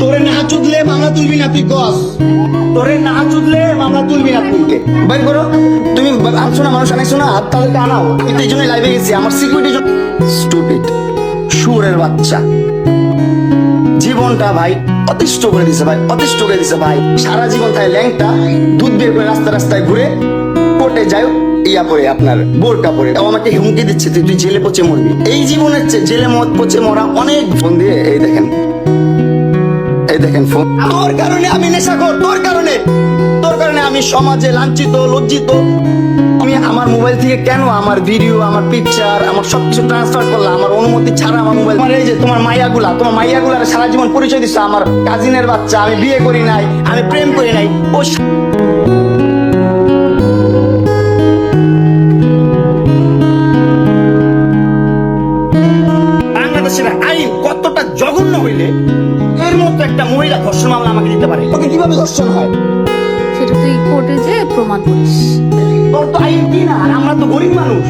তোরে না চুদলে মামলা তুলবি না তুই কস তোরে না চুদলে মামলা তুলবি না তুই। বাইর করো তুমি আনছো না মানুষ আনাইছো না আর তাদেরকে আনাও। আমি তো এই জন্যই লাইভে গেছি আমার সিকিউরিটি স্টুপিড সুরের বাচ্চা। জীবনটা ভাই অতিষ্ঠ করে দিছে ভাই অতিষ্ঠ করে দিছে ভাই। সারা জীবন তাই ল্যাংটা দুধ বের করে রাস্তা রাস্তায় ঘুরে কোর্টে যাই ইয়া পরে আপনার বোরকা পরে। ও আমাকে হুমকি দিচ্ছে তুই তুই জেলে পচে মরবি। এই জীবনের চেয়ে জেলে মদ পচে মরা অনেক ফোন দিয়ে এই দেখেন। দেখেন ফোন তোর কারণে আমি নেশা নেশাখোর, তোর কারণে। তোর কারণে আমি সমাজে লাঞ্ছিত, লজ্জিত। আমি আমার মোবাইল থেকে কেন আমার ভিডিও, আমার পিকচার আমার সবকিছু ট্রান্সফার করলাম? আমার অনুমতি ছাড়া আমার মোবাইল আমার এই যে তোমার মাইয়াগুলা, তোমার মাইয়াগুলার সারা জীবন পরিচয় দিচ্ছে আমার কাজিনের বাচ্চা, আমি বিয়ে করি নাই, আমি প্রেম করি নাই। ও কতটা জঘন্য হইলে একটা মহিলা ধর্ষণ মামলা আমাকে দিতে পারে। তোকে কীভাবে ধর্ষণ হয়? সেটা তুই কোর্টে যে প্রমাণ করিস। তোর তো আইন কি না আর আমরা তো গরিব মানুষ।